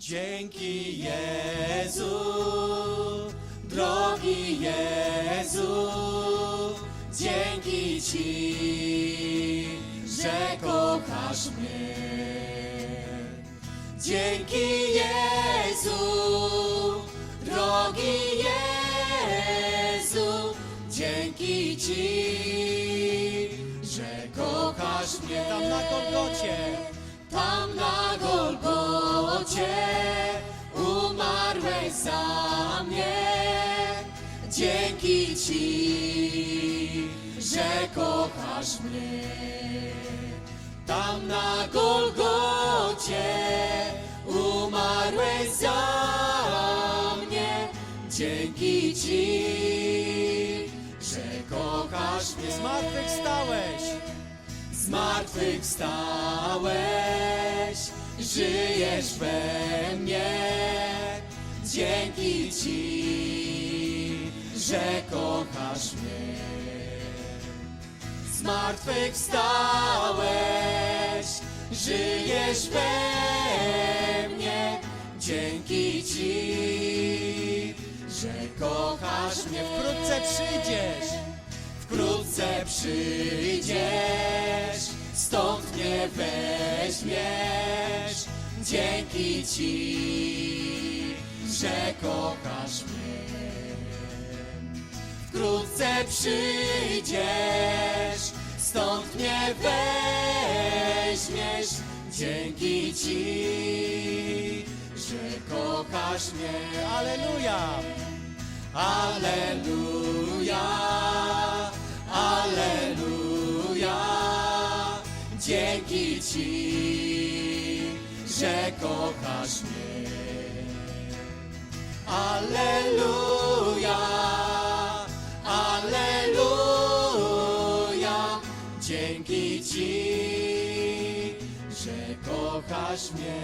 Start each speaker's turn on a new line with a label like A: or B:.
A: Dzięki Jezu, drogi Jezu, dzięki Ci, że kochasz mnie. Dzięki Jezu, drogi Jezu, dzięki Ci, że kochasz mnie. Tam na Golgocie, tam na Golgocie, za mnie. Dzięki Ci, że kochasz mnie. Tam na Golgocie umarłeś za mnie. Dzięki Ci, że kochasz mnie.
B: Zmartwychwstałeś,
A: Zmartwychwstałeś, żyjesz we że kochasz mnie. Zmartwychwstałeś, żyjesz we mnie. Dzięki Ci, że kochasz mnie.
B: wkrótce przyjdziesz.
A: Wkrótce przyjdziesz, stąd mnie weźmiesz. Dzięki Ci, że kochasz mnie. Wkrótce przyjdziesz, stąd mnie weźmiesz. Dzięki Ci, że kochasz mnie.
B: Aleluja!
A: Aleluja, Aleluja, dzięki Ci, że kochasz mnie. Aleluja, dzięki Ci, że kochasz mnie.